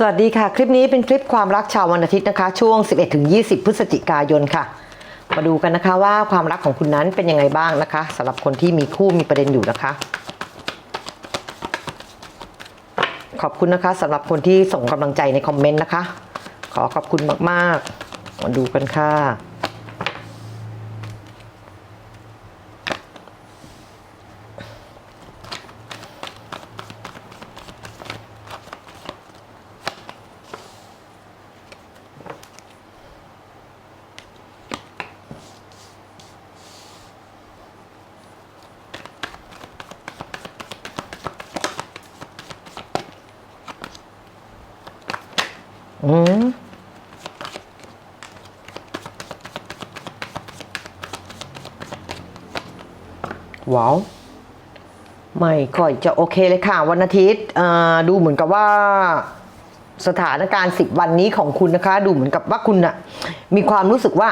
สวัสดีค่ะ คลิปนี้เป็นคลิปความรักชาววันอาทิตย์นะคะ ช่วง 11-20 พฤศจิกายนค่ะ มาดูกันนะคะว่าความรักของคุณนั้นเป็นยังไงบ้างนะคะสำหรับคนที่มีคู่มีประเด็นอยู่นะคะ ขอบคุณนะคะสำหรับคนที่ส่งกำลังใจในคอมเมนต์นะคะ ขอขอบคุณมากๆ มาดูกันค่ะ อืมว้าว ไม่ค่อยจะโอเคเลยค่ะ วันอาทิตย์ดูเหมือนกับว่าสถานการณ์สิบวันนี้ของคุณนะคะ ดูเหมือนกับว่าคุณน่ะมีความรู้สึกว่า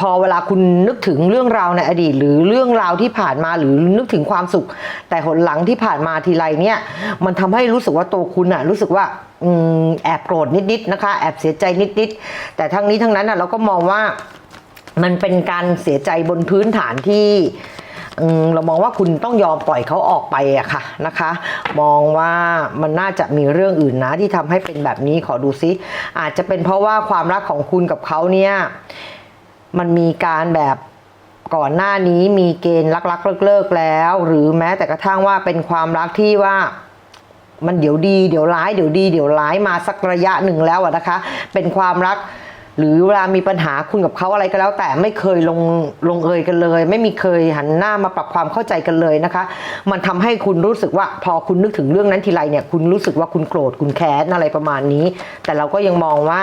พอเวลาคุณนึกถึงเรื่องราวในอดีต หรือเรื่องราวที่ผ่านมาหรือนึกถึงความสุข แต่หนหลังที่ผ่านมาทีไรเนี่ยมันทำให้รู้สึกว่าตัวคุณน่ะรู้สึกว่าอแอบโกรธนิดๆนะคะแอบเสียใจนิดๆแต่ทั้งนี้ทั้งนั้นน่ะเราก็มองว่ามันเป็นการเสียใจบนพื้นฐานที่เรามองว่าคุณต้องยอมปล่อยเขาออกไปอะค่ะนะคะ มองว่ามันน่าจะมีเรื่องอื่นนะที่ทำให้เป็นแบบนี้ขอดูซิอาจจะเป็นเพราะว่าความรักของคุณกับเขาเนี่ย มันมีการแบบก่อนหน้านี้มีเกณฑ์รักๆเลิกๆแล้ว หรือแม้แต่กระทั่งว่าเป็นความรักที่ว่ามันเดี๋ยวดีเดี๋ยวร้ายเดี๋ยวดีเดี๋ยวร้ายมาสักระยะหนึ่งแล้วอะนะคะ เป็นความรัก หรือเวลามีปัญหาคุณกับเขาอะไรก็แล้ว แต่ไม่เคยลงลงเอยกันเลย ไม่มีเคยหันหน้ามาปรับความเข้าใจกันเลยนะคะ มันทำให้คุณรู้สึกว่าพอคุณนึกถึงเรื่องนั้นทีไรเนี่ยคุณรู้สึกว่าคุณโกรธคุณแค้นอะไรประมาณนี้ แต่เราก็ยังมองว่า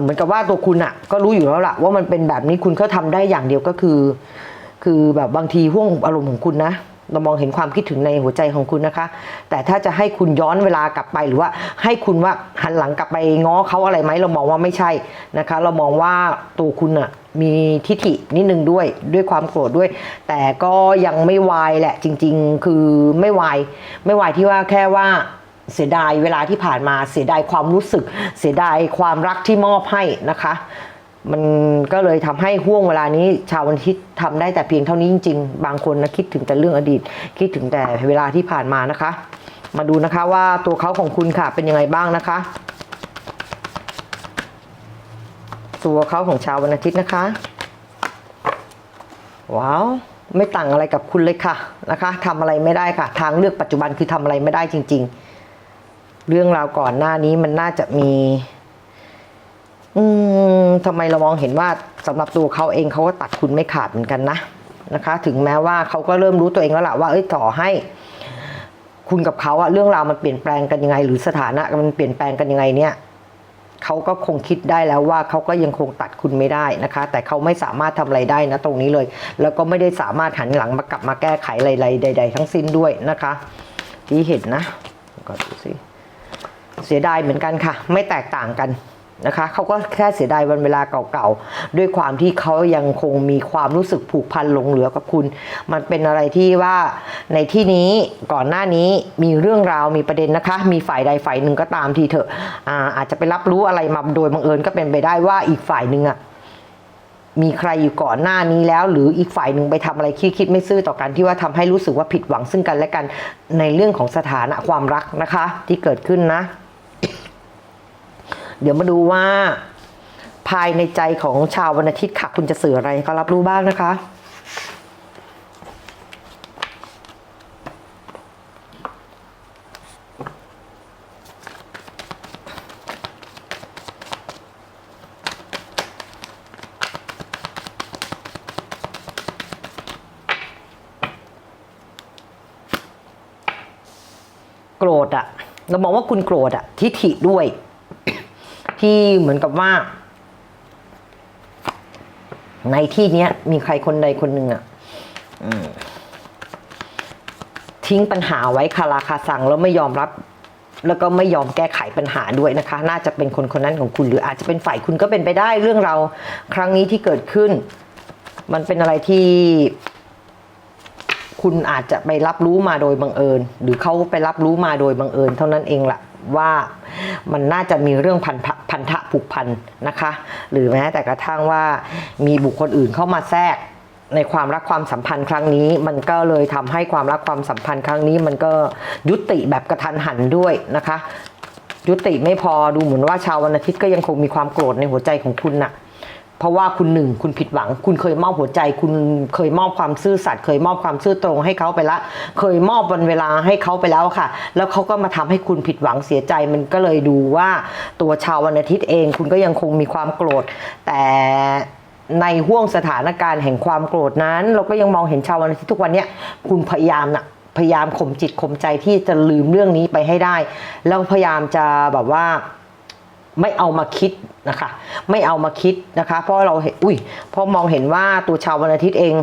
เหมือนกับว่าตัวคุณอะก็รู้อยู่แล้วล่ะว่ามันเป็นแบบนี้คุณก็ทำได้อย่างเดียวก็คือ คือแบบบางทีห่วงอารมณ์ของคุณนะเรามองเห็นความคิดถึงในหัวใจของคุณนะคะ แต่ถ้าจะให้คุณย้อนเวลากลับไปหรือว่าให้คุณว่าหันหลังกลับไปง้อเขาอะไรไหมเรามองว่าไม่ใช่นะคะ เรามองว่าตัวคุณอะมีทิฐินิดนึงด้วยด้วยความโกรธด้วย แต่ก็ยังไม่วายแหละจริง ๆ คือไม่วายไม่วายที่ว่าแค่ว่า เสียดายเวลาที่ผ่านมาเสียดายความรู้สึก เสียดายความรักที่มอบให้นะคะ มันก็เลยทำให้ห่วงเวลานี้ ชาววันอาทิตย์ทำได้แต่เพียงเท่านี้จริง ๆ บางคนนะคิดถึงแต่เรื่องอดีต คิดถึงแต่เวลาที่ผ่านมานะคะ มาดูนะคะว่าตัวเขาของคุณค่ะเป็นยังไงบ้างนะคะ ตัวเขาของชาววันอาทิตย์นะคะ ว้าวไม่ต่างอะไรกับคุณเลยค่ะนะคะทำอะไรไม่ได้ค่ะ ทางเลือกปัจจุบันคือทำอะไรไม่ได้จริง ๆ เรื่องราวก่อนหน้านี้มันน่าจะมี อืมทำไมเรามองเห็นว่าสำหรับตัวเขาเองเขาก็ตัดคุณไม่ขาดเหมือนกันนะนะคะ ถึงแม้ว่าเขาก็เริ่มรู้ตัวเองแล้วล่ะว่าเอ้ยต่อให้ คุณกับเขาอะเรื่องราวมันเปลี่ยนแปลงกันยังไง หรือสถานะมันเปลี่ยนแปลงกันยังไงเนี่ยเขาก็คงคิดได้แล้วว่าเขาก็ยังคงตัดคุณไม่ได้นะคะ แต่เขาไม่สามารถทำอะไรได้นะตรงนี้เลย แล้วก็ไม่ได้สามารถหันหลังมากลับมาแก้ไขอะไรๆใด ๆ ทั้งสิ้นด้วยนะคะ ที่เห็นนะก็ดูสิ เสียดายเหมือนกันค่ะ ไม่แตกต่างกันนะคะเขาก็แค่เสียดายวันเวลาเก่าๆ ด้วยความที่เขายังคงมีความรู้สึกผูกพันหลงเหลือกับคุณ มันเป็นอะไรที่ว่าในที่นี้ก่อนหน้านี้มีเรื่องราวมีประเด็นนะคะ มีฝ่ายใดฝ่ายหนึ่งก็ตามทีเถอะอาอาจจะไปรับรู้อะไรมาโดยบังเอิญก็เป็นไปได้ว่าอีกฝ่ายหนึ่งอะมีใครอยู่ก่อนหน้านี้แล้ว หรืออีกฝ่ายหนึ่งไปทำอะไรคิดคิดไม่ซื่อต่อกันที่ว่าทำให้รู้สึกว่าผิดหวังซึ่งกันและกันในเรื่องของสถานะความรักนะคะที่เกิดขึ้นนะ เดี๋ยวมาดูว่า ภายในใจของชาววันอาทิตย์ค่ะ คุณจะสื่ออะไรให้เขารับรู้บ้างนะคะ โกรธอะเรามองว่าคุณโกรธอะทิฐิด้วย ที่เหมือนกับว่า ในที่เนี้ย มีใครคนใดคนหนึ่งอะอืมทิ้งปัญหาไว้คาราคาซังแล้วไม่ยอมรับ แล้วก็ไม่ยอมแก้ไขปัญหาด้วยนะคะ น่าจะเป็นคนคนนั้นของคุณ หรืออาจจะเป็นฝ่ายคุณก็เป็นไปได้เรื่องเราวครั้งนี้ที่เกิดขึ้น มันเป็นอะไรที่คุณอาจจะไปรับรู้มาโดยบังเอิญ หรือเขาไปรับรู้มาโดยบังเอิญ เท่านั้นเองละ่ะ ว่ามันน่าจะมีเรื่องพันธะพันธะผูกพันนะคะ หรือแม้แต่กระทั่งว่ามีบุคคลอื่นเข้ามาแทรกในความรักความสัมพันธ์ครั้งนี้ มันก็เลยทำให้ความรักความสัมพันธ์ครั้งนี้ มันก็ยุติแบบกระทันหันด้วยนะคะ ยุติไม่พอดูเหมือนว่าชาววันอาทิตย์ก็ยังคงมีความโกรธในหัวใจของคุณน่ะ เพราะว่าคุณหนึ่งคุณผิดหวัง คุณเคยมอบหัวใจ คุณเคยมอบความซื่อสัตย์เคยมอบความซื่อตรงให้เขาไปละ เคยมอบวันเวลาให้เขาไปแล้วค่ะ แล้วเขาก็มาทำให้คุณผิดหวังเสียใจมันก็เลยดูว่าตัวชาววันอาทิตย์เอง คุณก็ยังคงมีความโกรธ แต่ในห่วงสถานการณ์แห่งความโกรธนั้น เราก็ยังมองเห็นชาววันอาทิตย์ทุกวันนี้คุณพยายามน่ะพยายามข่มจิตข่มใจที่จะลืมเรื่องนี้ไปให้ได้ แล้วพยายามจะแบบว่า ไม่เอามาคิดนะคะ ไม่เอามาคิดนะคะ เพราะเราเห็นอุ้ยเพราะมองเห็นว่าตัวชาววันอาทิตย์เอง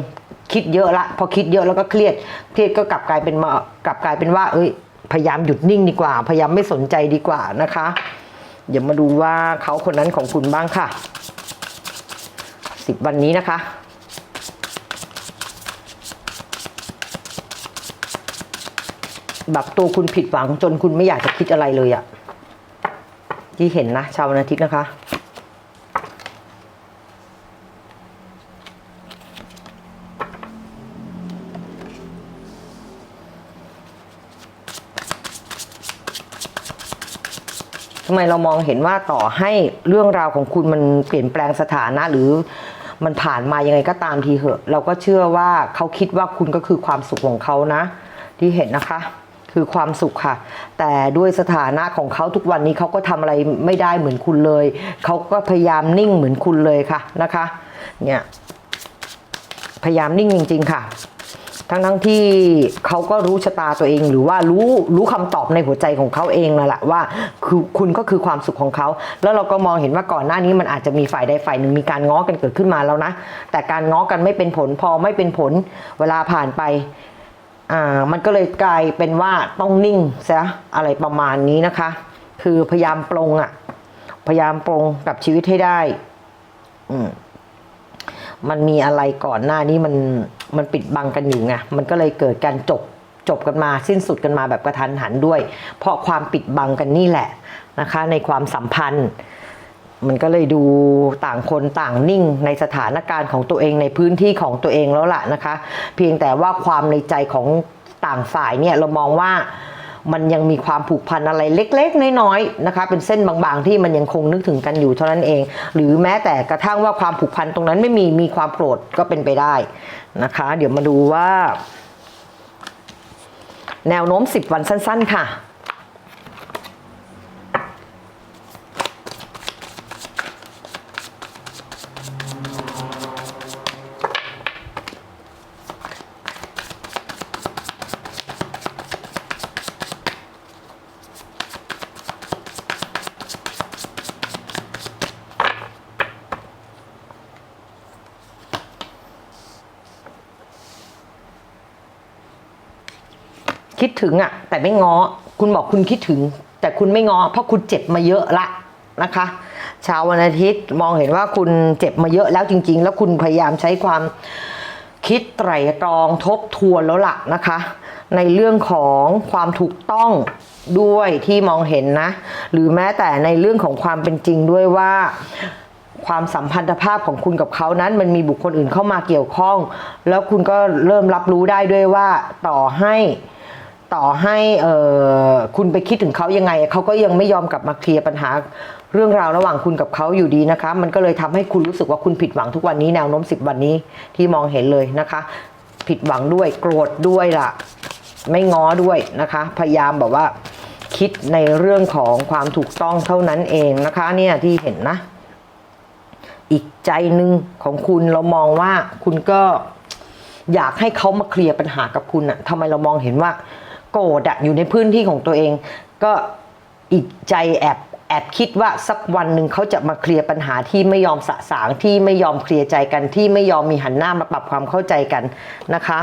คิดเยอะละพอคิดเยอะแล้วก็เครียดเครียดก็กลับกลายเป็นมากลับกลายเป็นว่า เอ้ยพยายามหยุดนิ่งดีกว่า พยายามไม่สนใจดีกว่านะคะ เดี๋ยวมาดูว่าเขาคนนั้นของคุณบ้างค่ะสิบวันนี้นะคะแบบตัวคุณผิดหวังจนคุณไม่อยากจะคิดอะไรเลยอะ ที่เห็นนะ ชาววันอาทิตย์นะคะ ทำไมเรามองเห็นว่าต่อให้เรื่องราวของคุณมันเปลี่ยนแปลงสถานะหรือมันผ่านมายังไงก็ตามทีเหอะ เราก็เชื่อว่าเขาคิดว่าคุณก็คือความสุขของเขานะ ที่เห็นนะคะ คือความสุขค่ะ แต่ด้วยสถานะของเขาทุกวันนี้เขาก็ทำอะไรไม่ได้เหมือนคุณเลย เขาก็พยายามนิ่งเหมือนคุณเลยค่ะนะคะ เนี่ยพยายามนิ่งจริง ๆ ค่ะ ทั้งทั้งๆที่เขาก็รู้ชะตาตัวเอง หรือว่ารู้รู้คำตอบในหัวใจของเขาเองนั่นแหละว่าคือคุณก็คือความสุขของเขา แล้วเราก็มองเห็นว่าก่อนหน้านี้มันอาจจะมีฝ่ายใดฝ่ายหนึ่งมีการง้อกันเกิดขึ้นมาแล้วนะ แต่การง้อกันไม่เป็นผลพอไม่เป็นผลเวลาผ่านไป อ่ามันก็เลยกลายเป็นว่าต้องนิ่งซะอะไรประมาณนี้นะคะ คือพยายามปรงอะ่ะ พยายามปรงกับชีวิตให้ได้อืมมันมีอะไรก่อนหน้านี้มันมันปิดบังกันอยู่ไงมันก็เลยเกิดการจบจบกันมาสิ้นสุดกันมาแบบกระทันหันด้วย เพราะความปิดบังกันนี่แหละนะคะ ในความสัมพันธ์ มันก็เลยดูต่างคนต่างนิ่งในสถานการณ์ของตัวเองในพื้นที่ของตัวเองแล้วล่ะนะคะ เพียงแต่ว่าความในใจของต่างฝ่ายเนี่ยเรามองว่ามันยังมีความผูกพันอะไรเล็ก ๆ น้อยๆนะคะ เป็นเส้นบางๆ ที่มันยังคงนึกถึงกันอยู่เท่านั้นเอง หรือแม้แต่กระทั่งว่าความผูกพันตรงนั้นไม่มีมีความโกรธก็เป็นไปได้นะคะ เดี๋ยวมาดูว่า แนวโน้ม 10 วันสั้น ๆ ค่ะ คิดถึงอะ่ะ แต่ไม่ง้อ คุณบอกคุณคิดถึง แต่คุณไม่ง้อเพราะคุณเจ็บมาเยอะละนะคะเช้าวันอาทิตย์มองเห็นว่าคุณเจ็บมาเยอะแล้วจริง ๆ แล้วคุณพยายามใช้ความคิดไตร่ตรองทบทวนแล้วล่ะนะคะ ในเรื่องของความถูกต้องด้วยที่มองเห็นนะ หรือแม้แต่ในเรื่องของความเป็นจริงด้วยว่าความสัมพันธภาพของคุณกับเขานั้น มันมีบุคคลอื่นเข้ามาเกี่ยวข้อง แล้วคุณก็เริ่มรับรู้ได้ด้วยว่าต่อให้ ต่อให้เออคุณไปคิดถึงเขายังไงเขาก็ยังไม่ยอมกลับมาเคลียร์ปัญหาเรื่องราวระหว่างคุณกับเขาอยู่ดีนะคะ มันก็เลยทำให้คุณรู้สึกว่าคุณผิดหวังทุกวันนี้แนวโน้มสิบวันนี้ที่มองเห็นเลยนะคะ ผิดหวังด้วยโกรธด้วยล่ะ ไม่ง้อด้วยนะคะ พยายามแบบว่า คิดในเรื่องของความถูกต้องเท่านั้นเองนะคะ เนี่ยที่เห็นนะ อีกใจหนึ่งของคุณเรามองว่าคุณก็อยากให้เขามาเคลียร์ปัญหากับคุณอะทำไมเรามองเห็นว่า โกรธอะอยู่ในพื้นที่ของตัวเอง ก็อีกใจแอบแอบคิดว่าสักวันหนึ่งเขาจะมาเคลียร์ปัญหาที่ไม่ยอมสะสางที่ไม่ยอมเคลียร์ใจกันที่ไม่ยอมมีหันหน้ามาปรับความเข้าใจกันนะคะ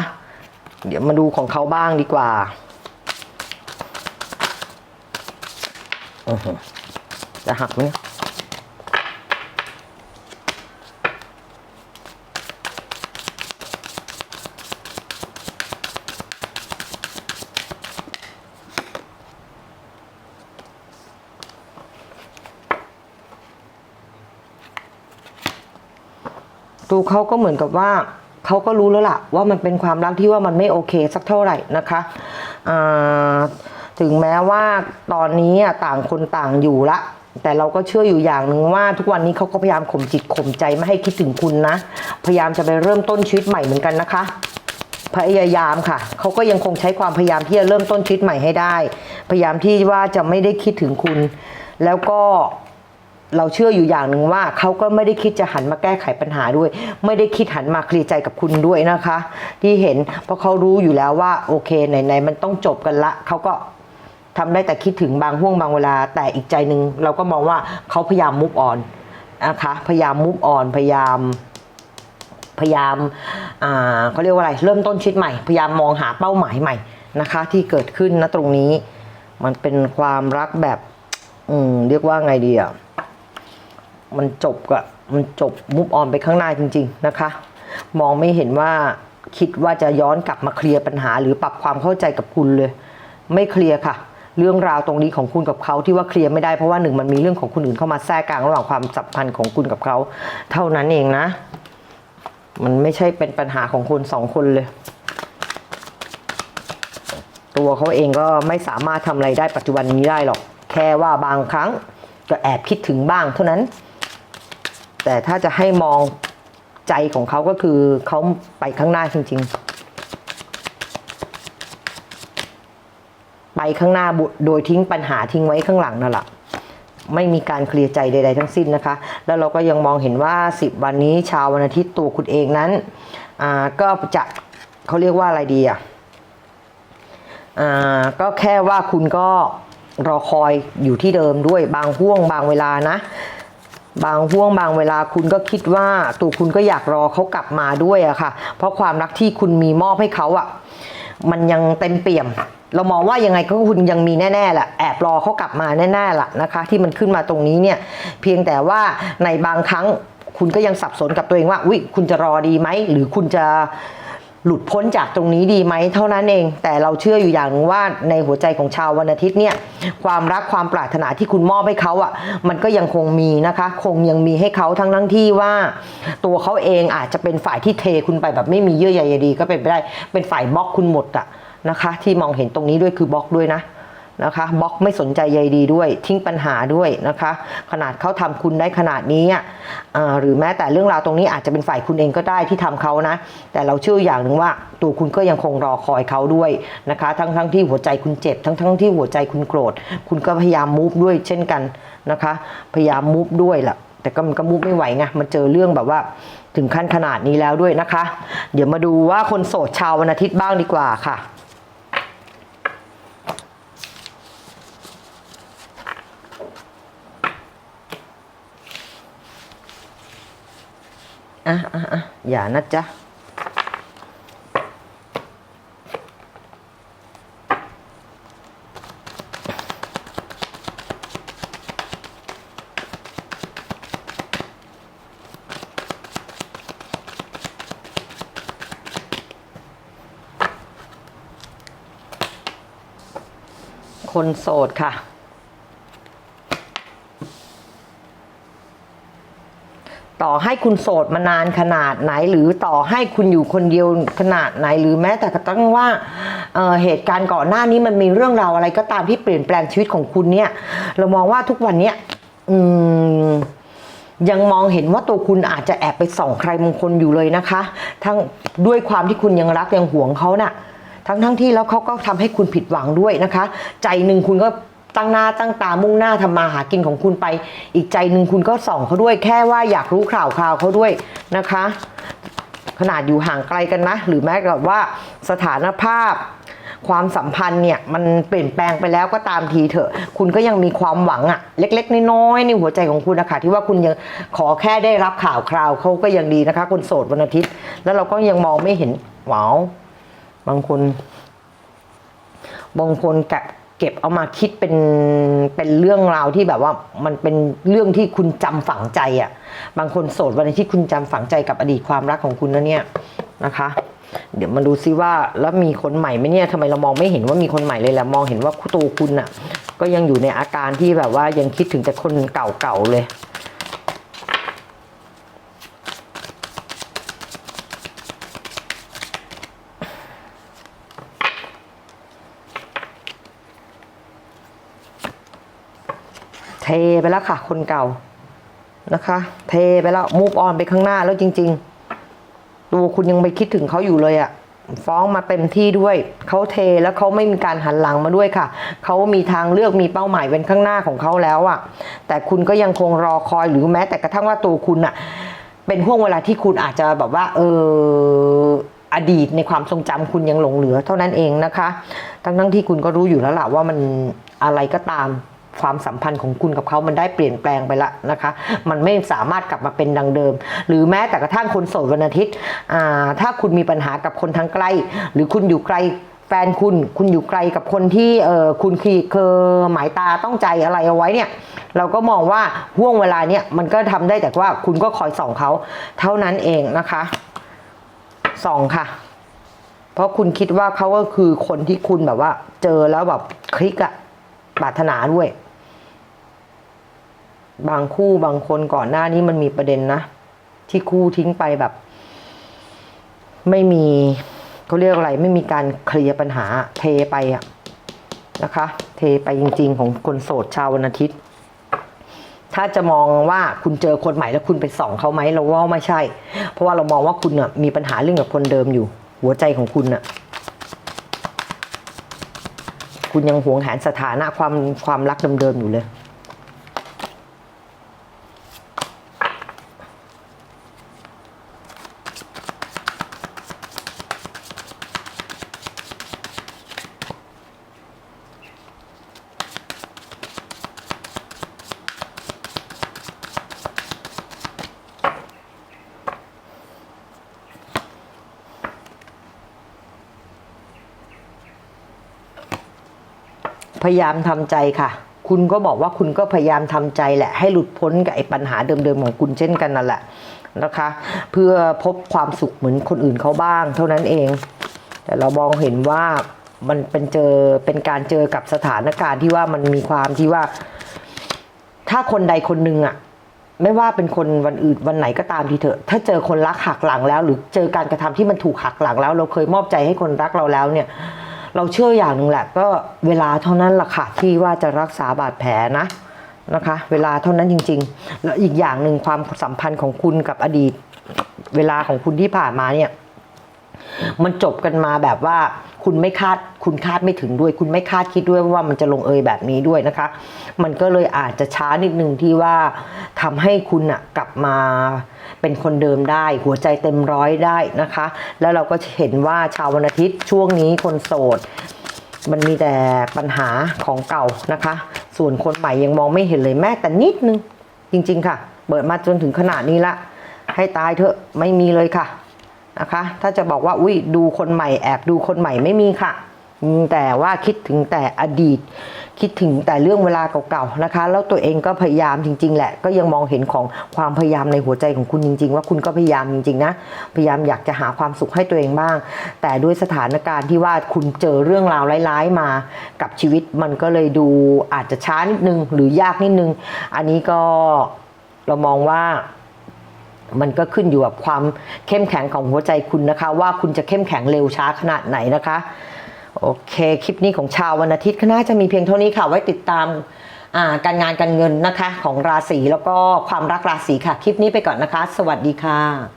เดี๋ยวมาดูของเขาบ้างดีกว่าอื้อหือจะหักไหม ตัวเขาก็เหมือนกับว่าเขาก็รู้แล้วล่ะว่ามันเป็นความรักที่ว่ามันไม่โอเคสักเท่าไหร่นะคะถึงแม้ว่าตอนนี้ต่างคนต่างอยู่ละ แต่เราก็เชื่ออยู่อย่างหนึ่งว่า ทุกวันนี้เขาก็พยายามข่มจิตข่มใจไม่ให้คิดถึงคุณนะ พยายามจะไปเริ่มต้นชีวิตใหม่เหมือนกันนะคะพยายามค่ะ เขาก็ยังคงใช้ความพยายามที่จะเริ่มต้นชีวิตใหม่ให้ได้ พยายามที่ว่าจะไม่ได้คิดถึงคุณ แล้วก็ เราเชื่ออยู่อย่างหนึ่งว่าเขาก็ไม่ได้คิดจะหันมาแก้ไขปัญหาด้วย ไม่ได้คิดหันมาเคลียร์ใจกับคุณด้วยนะคะ ที่เห็นเพราะเขารู้อยู่แล้วว่าโอเคไหนๆมันต้องจบกันละเขาก็ทำได้แต่คิดถึงบางห่วงบางเวลา แต่อีกใจหนึ่งเราก็มองว่าเขาพยายามมุกออนนะคะพยายามมุกออนพยายามพยายามอ่าเขาเรียกว่าอะไร เริ่มต้นชีวิตใหม่ พยายามมองหาเป้าหมายใหม่นะคะ ที่เกิดขึ้นนะตรงนี้ มันเป็นความรักแบบ อืม เรียกว่าไงดีอะ มันจบอะมันจบมุฟออนไปข้างหน้าจริง ๆนะคะ มองไม่เห็นว่าคิดว่าจะย้อนกลับมาเคลียร์ปัญหา หรือปรับความเข้าใจกับคุณเลย ไม่เคลียร์ค่ะ เรื่องราวตรงนี้ของคุณกับเขาที่ว่าเคลียร์ไม่ได้เพราะว่าหนึ่งมันมีเรื่องของคนอื่นเข้ามาแทรกกลางระหว่างความสัมพันธ์ของคุณกับเขา เท่านั้นเองนะ มันไม่ใช่เป็นปัญหาของคนสองคนเลย ตัวเขาเองก็ไม่สามารถทำอะไรได้ปัจจุบันนี้ได้หรอก แค่ว่าบางครั้งก็แอบคิดถึงบ้างเท่านั้น แต่ถ้าจะให้มองใจของเขาก็คือเขาไปข้างหน้าจริง ๆ ไปข้างหน้าบุโดยทิ้งปัญหาทิ้งไว้ข้างหลังนั่นแหละไม่มีการเคลียร์ใจใด ๆ ทั้งสิ้นนะคะ แล้วเราก็ยังมองเห็นว่า 10 วันนี้ชาววันอาทิตย์ตัวคุณเองนั้นอ่าก็จะเขาเรียกว่าอะไรดีอะอ่าก็แค่ว่าคุณก็รอคอยอยู่ที่เดิมด้วยบางห่วงบางเวลานะ บางห่วงบางเวลาคุณก็คิดว่าตัวคุณก็อยากรอเขากลับมาด้วยอะค่ะ เพราะความรักที่คุณมีมอบให้เขาอะมันยังเต็มเปี่ยม เรามองว่ายังไงก็คุณยังมีแน่ๆแหละแอบรอเขากลับมาแน่ๆล่ะนะคะ ที่มันขึ้นมาตรงนี้เนี่ย เพียงแต่ว่าในบางครั้งคุณก็ยังสับสนกับตัวเองว่าอุ้ยคุณจะรอดีไหมหรือคุณจะ หลุดพ้นจากตรงนี้ดีไหมเท่านั้นเอง แต่เราเชื่ออยู่อย่างนึงว่าในหัวใจของชาววันอาทิตย์เนี่ยความรักความปรารถนาที่คุณมอบให้เขาอะ่ะมันก็ยังคงมีนะคะ คงยังมีให้เขาทั้งทั้งที่ว่า ตัวเขาเองอาจจะเป็นฝ่ายที่เทคุณไปแบบไม่มีเยื่อใยใยดี ก็เป็นไปได้เป็นฝ่ายบล็อกคุณหมดอะนะคะ ที่มองเห็นตรงนี้ด้วยคือบล็อกด้วยนะ นะคะบล็อกไม่สนใจใยดีด้วย ทิ้งปัญหาด้วยนะคะ ขนาดเขาทำคุณได้ขนาดนี้อะหรือแม้แต่เรื่องราวตรงนี้อาจจะเป็นฝ่ายคุณเองก็ได้ที่ทำเขานะ แต่เราเชื่ออย่างหนึ่งว่า ตัวคุณก็ยังคงรอคอยเขาด้วยนะคะ ทั้งทั้งที่หัวใจคุณเจ็บ ทั้งทั้งที่หัวใจคุณโกรธ คุณก็พยายามมูฟด้วยเช่นกันนะคะ พยายามมูฟด้วยแหละแต่ก็มันก็มูฟไม่ไหวไงมันเจอเรื่องแบบว่าถึงขั้นขนาดนี้แล้วด้วยนะคะ เดี๋ยวมาดูว่าคนโสดชาววันอาทิตย์บ้างดีกว่าค่ะ อะอะอะอย่านะจ๊ะคนโสดค่ะ ต่อให้คุณโสดมานานขนาดไหน หรือต่อให้คุณอยู่คนเดียวขนาดไหน หรือแม้แต่กระทั่งว่าเเหตุการณ์ก่อนหน้านี้มันมีเรื่องราวอะไรก็ตามที่เปลี่ยนแปลงชีวิตของคุณเนี่ย เรามองว่าทุกวันเนี้ยอืมยังมองเห็นว่าตัวคุณอาจจะแอบไปส่องใครบางคนอยู่เลยนะคะ ทั้งด้วยความที่คุณยังรักยังหวงเขาน่ะ ทั้งทั้งที่แล้วเขาก็ทำให้คุณผิดหวังด้วยนะคะ ใจหนึ่งคุณก็ ตั้งหน้าตั้งตามุ่งหน้าทำมาหากินของคุณไป อีกใจหนึ่งคุณก็ส่องเขาด้วยแค่ว่าอยากรู้ข่าวคราวเขาด้วยนะคะ ขนาดอยู่ห่างไกลกันนะ หรือแม้กระทั่งว่าสถานภาพความสัมพันธ์เนี่ยมันเปลี่ยนแปลงไปแล้วก็ตามทีเถอะ คุณก็ยังมีความหวังอะเล็ก ๆ น้อยๆในหัวใจของคุณนะคะที่ว่าคุณยังขอแค่ได้รับข่าวคราวเขาก็ยังดีนะคะ คนโสดวันอาทิตย์ แล้วเราก็ยังมองไม่เห็นว้าวบางคนบางคนกะ เก็บเอามาคิดเป็นเป็นเรื่องราวที่แบบว่ามันเป็นเรื่องที่คุณจำฝังใจอะ่ะ บางคนโสดวันที่คุณจำฝังใจกับอดีตความรักของคุณนะเนี่ยนะคะ เดี๋ยวมาดูซิว่าแล้วมีคนใหม่ไหมเนี่ยทำไมเรามองไม่เห็นว่ามีคนใหม่เลยแหละมองเห็นว่าตัวคุณอะ่ะ ก็ยังอยู่ในอาการที่แบบว่ายังคิดถึงแต่คนเก่าๆเลย ไปแล้วค่ะ คนเก่านะคะ เทไปแล้วมูฟออนไปข้างหน้าแล้วจริงๆตัวคุณยังไปคิดถึงเขาอยู่เลยอะฟ้องมาเต็มที่ด้วยเขาเทแล้วเขาไม่มีการหันหลังมาด้วยค่ะเขามีทางเลือกมีเป้าหมายเป็นข้างหน้าของเขาแล้วอะแต่คุณก็ยังคงรอคอยหรือแม้แต่กระทั่งว่าตัวคุณอะเป็นห่วงเวลาที่คุณอาจจะแบบว่า เอออดีตในความทรงจำคุณยังหลงเหลือเท่านั้นเองนะคะ ทั้งทั้งที่คุณก็รู้อยู่แล้วล่ะว่ามันอะไรก็ตาม ความสัมพันธ์ของคุณกับเขามันได้เปลี่ยนแปลงไปละนะคะ มันไม่สามารถกลับมาเป็นดังเดิม หรือแม้แต่กระทั่งคนโสดวันอาทิตย์ถ้าคุณมีปัญหากับคนทางไกล หรือคุณอยู่ไกลแฟนคุณคุณอยู่ไกลกับคนที่เออคุณคือเคยหมายตาต้องใจอะไรเอาไว้เนี่ยเราก็มองว่าห่วงเวลาเนี่ยมันก็ทำได้แต่ว่าคุณก็คอยส่องเขาเท่านั้นเองนะคะส่องค่ะ เพราะคุณคิดว่าเขาก็คือคนที่คุณแบบว่า เจอแล้วแบบคลิกอะปรารถนาด้วย บางคู่บางคนก่อนหน้านี้มันมีประเด็นนะ ที่คู่ทิ้งไปแบบ ไม่มีเขาเรียกอะไร ไม่มีการเคลียร์ปัญหาเทไปอะนะคะ เทไปจริง ๆ ของคนโสดชาววันอาทิตย์ ถ้าจะมองว่าคุณเจอคนใหม่แล้วคุณไปส่องเขาไหมเราว่าไม่ใช่ เพราะว่าเรามองว่าคุณน่ะมีปัญหาเรื่องกับคนเดิมอยู่ หัวใจของคุณน่ะคุณยังหวงแหนสถานะความความรักเดิมๆอยู่เลย พยายามทำใจค่ะ คุณก็บอกว่าคุณก็พยายามทำใจแหละ ให้หลุดพ้นกับไอ้ปัญหาเดิมๆของคุณเช่นกันนั่นแหละนะคะ เพื่อพบความสุขเหมือนคนอื่นเขาบ้าง เท่านั้นเอง แต่เรามองเห็นว่ามันเป็นเจอเป็นการเจอกับสถานการณ์ที่ว่ามันมีความที่ว่า ถ้าคนใดคนหนึ่งอะไม่ว่าเป็นคนวันอื่นวันไหนก็ตามทีเถอะ ถ้าเจอคนรักหักหลังแล้ว หรือเจอการกระทำที่มันถูกหักหลังแล้ว เราเคยมอบใจให้คนรักเราแล้วเนี่ย เราเชื่ออย่างหนึ่งแหละก็เวลาเท่านั้นแหละค่ะที่ว่าจะรักษาบาดแผลนะนะคะ เวลาเท่านั้นจริง ๆ แล้วอีกอย่างหนึ่งความสัมพันธ์ของคุณกับอดีต เวลาของคุณที่ผ่านมาเนี่ย มันจบกันมาแบบว่า คุณไม่คาดคุณคาดไม่ถึงด้วย คุณไม่คาดคิดด้วยว่ามันจะลงเอยแบบนี้ด้วยนะคะ มันก็เลยอาจจะช้านิดนึงที่ว่าทำให้คุณอะกลับมาเป็นคนเดิมได้ หัวใจเต็มร้อยได้นะคะ แล้วเราก็เห็นว่าชาววันอาทิตย์ช่วงนี้คนโสด มันมีแต่ปัญหาของเก่านะคะ ส่วนคนใหม่ยังมองไม่เห็นเลยแม้แต่นิดนึงจริง ๆ ค่ะ เปิดมาจนถึงขนาดนี้ละให้ตายเถอะไม่มีเลยค่ะ นะคะ ถ้าจะบอกว่าอุ้ยดูคนใหม่แอบดูคนใหม่ไม่มีค่ะ แต่ว่าคิดถึงแต่อดีต คิดถึงแต่เรื่องเวลาเก่าๆนะคะ แล้วตัวเองก็พยายามจริง ๆ แหละ ก็ยังมองเห็นของความพยายามในหัวใจของคุณจริง ๆ ว่าคุณก็พยายามจริงๆนะ พยายามอยากจะหาความสุขให้ตัวเองบ้าง แต่ด้วยสถานการณ์ที่ว่าคุณเจอเรื่องราวร้ายๆมา กับชีวิตมันก็เลยดูอาจจะช้านิดนึงหรือยากนิดนึง อันนี้ก็เรามองว่า มันก็ขึ้นอยู่กับความเข้มแข็งของหัวใจคุณนะคะ ว่าคุณจะเข้มแข็งเร็วช้าขนาดไหนนะคะ โอเค คลิปนี้ของชาววันอาทิตย์ก็น่าจะมีเพียงเท่านี้ค่ะ ไว้ติดตามาการงานการเงินนะคะ ของราศีแล้วก็ความรักราศีค่ะ คลิปนี้ไปก่อนนะคะ สวัสดีค่ะ